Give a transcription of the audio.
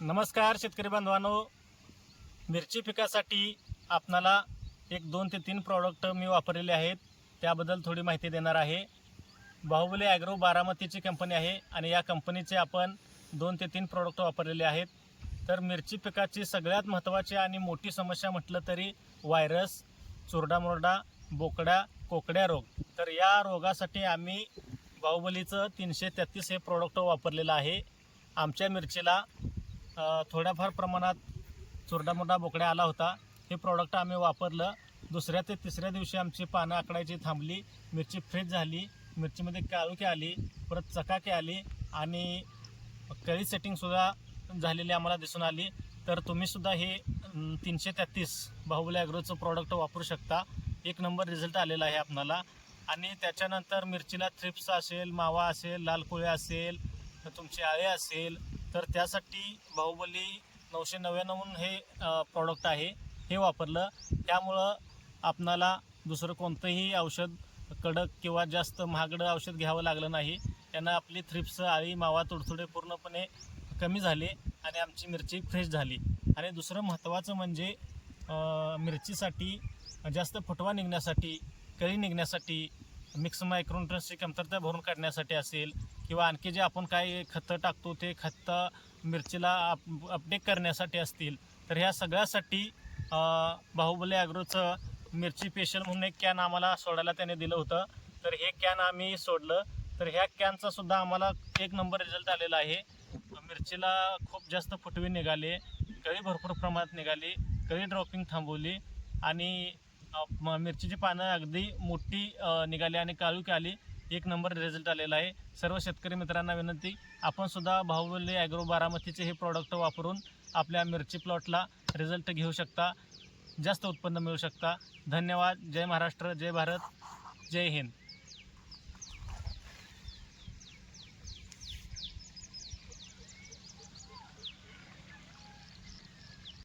नमस्कार शेतकरी बांधवांनो. मिरची पिकासाठी आपणाला एक दोन ते तीन प्रॉडक्ट मी वापरलेले आहेत. त्याबद्दल थोडी माहिती देणार आहे. बाहुबली ॲग्रो बारामतीची कंपनी आहे आणि या कंपनीचे आपण दोन ते तीन प्रॉडक्ट वापरलेले आहेत. तर मिरची पिकाची सगळ्यात महत्त्वाची आणि मोठी समस्या म्हटलं तरी व्हायरस चुरडामुरडा बोकड्या कोकड्या रोग. तर या रोगासाठी आम्ही बाहुबलीचं तीनशे तेहतीस हे प्रॉडक्ट वापरलेलं आहे. आमच्या मिरचीला थोड्याफार प्रमाणात चुरडामुरडा बोकड्या आला होता. हे प्रॉडक्ट आम्ही वापरलं. दुसऱ्या ते तिसऱ्या दिवशी आमची पानं आकडायची थांबली. मिरची फ्रेश झाली. मिरचीमध्ये काळुकी आली. परत चकाकी आली. आणि कळी सेटिंगसुद्धा झालेली आम्हाला दिसून आली. तर तुम्हीसुद्धा हे तीनशे तेहतीस बाहुबली ॲग्रोचं प्रॉडक्ट वापरू शकता. एक नंबर रिझल्ट आलेला आहे आपणाला. आणि त्याच्यानंतर मिरचीला थ्रिप्स असेल मावा असेल लाल कोळी असेल तुमची तुमचे आळे असेल तर त्यासाठी बाहुबली नऊशे नव्याण्णवहून हे प्रॉडक्ट आहे हे वापरलं. त्यामुळं आपणाला दुसरं कोणतंही औषध कडक किंवा जास्त महागडं औषध घ्यावं लागलं नाही. त्यांना आपली थ्रिप्स आळी मावा तुडतुडे पूर्णपणे कमी झाले आणि आमची मिरची फ्रेश झाली. आणि दुसरं महत्त्वाचं म्हणजे मिरचीसाठी जास्त फुटवा निघण्यासाठी कळी निघण्यासाठी मिक्स मायक्रोन्युट्रन्सची कमतरता भरून काढण्यासाठी असेल किंवा आणखी जे आपण काय खतं टाकतो ते खतं मिरचीला अप अपडेट करण्यासाठी असतील तर ह्या सगळ्यासाठी बाहुबली ॲग्रोचं मिरची पेशल म्हणून एक कॅन आम्हाला सोडायला त्याने दिलं होतं. तर हे कॅन आम्ही सोडलं. तर ह्या कॅनचा सुद्धा आम्हाला एक नंबर रिझल्ट आलेला आहे. मिरचीला खूप जास्त फुटवे निघाले कळी भरपूर प्रमाणात निघाली कळी ड्रॉपिंग थांबवली आणि म- मिरचीची पानं अगदी मोठी निघाली आणि काळूक आली. एक नंबर रिझल्ट आलेला आहे. सर्व शेतकरी मित्रांना विनंती आपण सुद्धा बाहुबली ॲग्रो बारामतीचे हे प्रॉडक्ट वापरून आपल्या मिरची प्लॉटला रिझल्ट घेऊ शकता. जास्त उत्पन्न मिळू शकता. धन्यवाद. जय महाराष्ट्र जय भारत जय हिंद.